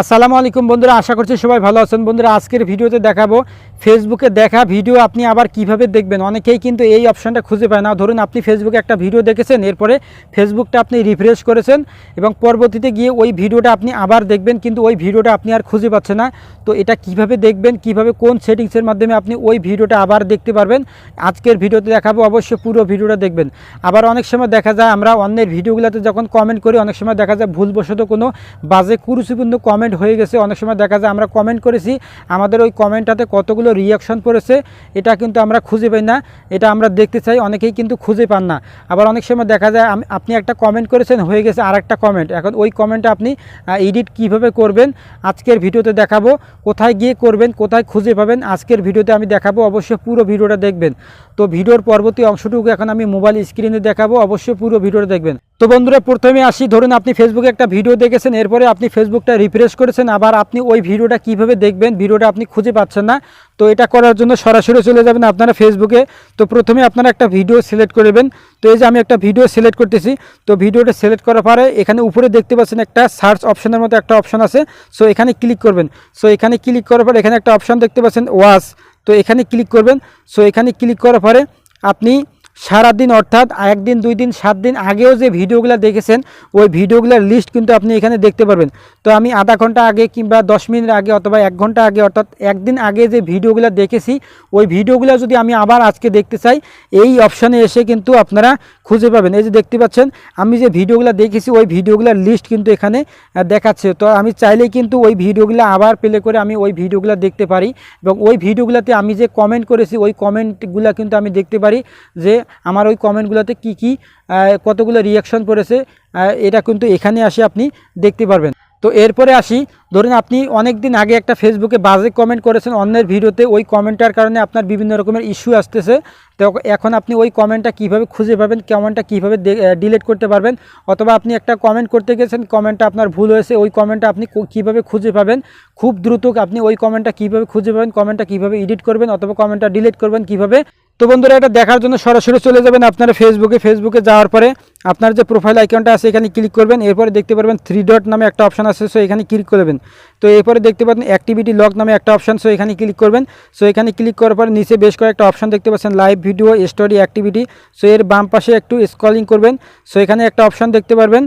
আসসালামু আলাইকুম বন্ধুরা, আশা করছি সবাই ভালো আছেন। বন্ধুরা, আজকের ভিডিওতে দেখাবো ফেসবুকে দেখা ভিডিও আপনি আবার কীভাবে দেখবেন? অনেকেই কিন্তু এই অপশানটা খুঁজে পায় না। ধরুন, আপনি ফেসবুকে একটা ভিডিও দেখেছেন, এরপরে ফেসবুকটা আপনি রিফ্রেশ করেছেন এবং পরবর্তীতে গিয়ে ওই ভিডিওটা আপনি আবার দেখবেন, কিন্তু ওই ভিডিওটা আপনি আর খুঁজে পাচ্ছেন না। তো এটা কীভাবে দেখবেন, কীভাবে কোন সেটিংসের মাধ্যমে আপনি ওই ভিডিওটা আবার দেখতে পারবেন, আজকের ভিডিওতে দেখাবো, অবশ্যই পুরো ভিডিওটা দেখবেন। আবার অনেক সময় দেখা যায়, আমরা অন্যের ভিডিওগুলোতে যখন কমেন্ট করি, অনেক সময় দেখা যায় ভুলবশত কোনো বাজে, কুরুচিপূর্ণ কমেন্ট হয়ে গেছে, অনেক সময় দেখা যায় আমরা কমেন্ট করেছি, আমাদের ওই কমেন্টটাতে কতগুলো রিয়াকশন পড়েছে, এটা কিন্তু আমরা খুঁজে পাই না, এটা আমরা দেখতে চাই, অনেকেই কিন্তু খুঁজে পান না। আবার অনেক সময় দেখা যায় আপনি একটা কমেন্ট করেছেন, হয়ে গেছে আর একটা কমেন্ট এখন ওই কমেন্টটা আপনি এডিট কীভাবে করবেন, আজকের ভিডিওতে দেখাবো, কোথায় গিয়ে করবেন, কোথায় খুঁজে পাবেন, আজকের ভিডিওতে আমি দেখাবো, অবশ্যই পুরো ভিডিওটা দেখবেন। তো ভিডিওর পরবর্তী অংশটুকু এখন আমি মোবাইল স্ক্রিনে দেখাবো, অবশ্যই পুরো ভিডিওটা দেখবেন। তো বন্ধুরা, প্রথমে আসি। ধরুন আপনি ফেসবুকে একটা ভিডিও দেখেছেন, এরপরে আপনি ফেসবুকটা রিফ্রেশ করেছেন, আবার আপনি ওই ভিডিওটা কীভাবে দেখবেন ভিডিওটা আপনি খুঁজে পাচ্ছেন না। তো এটা করার জন্য সরাসরি চলে যাবেন আপনারা ফেসবুকে তো প্রথমে আপনারা একটা ভিডিও সিলেক্ট করবেন তো এই যে আমি একটা ভিডিও সিলেক্ট করতেছি, তো ভিডিওটা সিলেক্ট করার পরে এখানে উপরে দেখতে পাচ্ছেন একটা সার্চ অপশনের মতো একটা অপশন আছে। সো এখানে ক্লিক করবেন। সো এখানে ক্লিক করার পরে এখানে একটা অপশন দেখতে পাচ্ছেন ওয়াচ তো এখানে ক্লিক করবেন। সো এখানে ক্লিক করার পরে আপনি সারাদিন অর্থাৎ একদিন, দুই দিন, সাত দিন আগেও যে ভিডিওগুলো দেখেছেন, ওই ভিডিওগুলোর লিস্ট কিন্তু আপনি এখানে দেখতে পারবেন। তো আমি আধা ঘণ্টা আগে কিংবা দশ মিনিট আগে অথবা এক ঘণ্টা আগে অর্থাৎ একদিন আগে যে ভিডিওগুলো দেখেছি, ওই ভিডিওগুলো যদি আমি আবার আজকে দেখতে চাই, এই অপশানে এসে কিন্তু আপনারা খুঁজে পাবেন। এই যে দেখতে পাচ্ছেন, আমি যে ভিডিওগুলো দেখেছি, ওই ভিডিওগুলোর লিস্ট কিন্তু এখানে দেখাচ্ছে। তো আমি চাইলেই কিন্তু ওই ভিডিওগুলো আবার প্লে করে আমি ওই ভিডিওগুলো দেখতে পারি এবং ওই ভিডিওগুলোতে আমি যে কমেন্ট করেছি, ওই কমেন্টগুলো কিন্তু আমি দেখতে পারি যে আমার ওই কমেন্টগুলোতে কি কি কতগুলো রিয়াকশন পড়েছে এটা কিন্তু এখানে আসে আপনি দেখতে পারবেন। তো এরপরে আসি, ধরুন আপনি অনেক দিন আগে একটা ফেসবুকে বাজে কমেন্ট করেছেন অন্যের ভিডিওতে, ওই কমেন্টটার কারণে আপনার বিভিন্ন রকমের ইস্যু আসতেছে। তো এখন আপনি ওই কমেন্টটা কীভাবে খুঁজে পাবেন কমেন্টটা কীভাবে ডিলিট করতে পারবেন, অথবা আপনি একটা কমেন্ট করতে গেছেন কমেন্টটা আপনার ভুল হয়েছে, ওই কমেন্টটা আপনি কীভাবে খুঁজে পাবেন, খুব দ্রুত আপনি ওই কমেন্টটা কীভাবে খুঁজে পাবেন কমেন্টটা কীভাবে এডিট করবেন, অথবা কমেন্টটা ডিলিট করবেন কীভাবে তো বন্ধুরা, এটা দেখার জন্য সরাসরি চলে যাবেন আপনারা ফেসবুকে ফেসবুকে যাওয়ার পরে আপনার যে প্রোফাইল আইকনটা আছে, এখানে ক্লিক করবেন। এরপরে দেখতে পারবেন থ্রি ডট নামে একটা অপশন আছে সো এখানে ক্লিক করবেন তো এরপরে দেখতে পাচ্ছেন অ্যাক্টিভিটি লগ নামে একটা অপশন সো এখানে ক্লিক করবেন। সো এখানে ক্লিক করার পর নিচে বেশ কয়েকটা অপশন দেখতে পাচ্ছেন live video story activity so এর বাম পাশে একটু স্ক্রলিং করবেন। সো এখানে একটা অপশন দেখতে পারবেন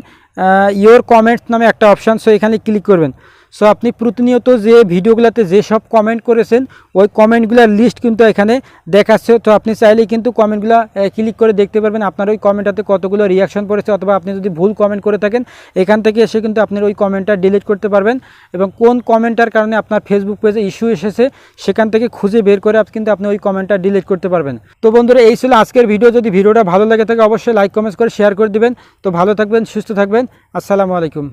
ইওর কমেন্টস নামে একটা অপশন সো এখানে ক্লিক করবেন। সো আপনি প্রতিনিয়ত যে ভিডিওগুলোতে যে সব কমেন্ট করেছেন, ওই কমেন্টগুলোর লিস্ট কিন্তু এখানে দেখাচ্ছে। তো আপনি চাইলেই কিন্তু কমেন্টগুলো ক্লিক করে দেখতে পারবেন আপনার ওই কমেন্টটাতে কতগুলো রিয়াকশন পড়েছে, অথবা আপনি যদি ভুল কমেন্ট করে থাকেন, এখান থেকে এসে কিন্তু আপনার ওই কমেন্টটা ডিলিট করতে পারবেন এবং কোন কমেন্টার কারণে আপনার ফেসবুক পেজে ইস্যু এসেছে, সেখান থেকে খুঁজে বের করে আপ- কিন্তু আপনি ওই কমেন্টটা ডিলিট করতে পারবেন। তো বন্ধুরা, এই ছিল আজকের ভিডিও যদি ভিডিওটা ভালো লাগে থাকে, অবশ্যই লাইক কমেন্টস করে শেয়ার করে দিবেন। তো ভালো থাকবেন, সুস্থ থাকবেন। আসসালামু আলাইকুম।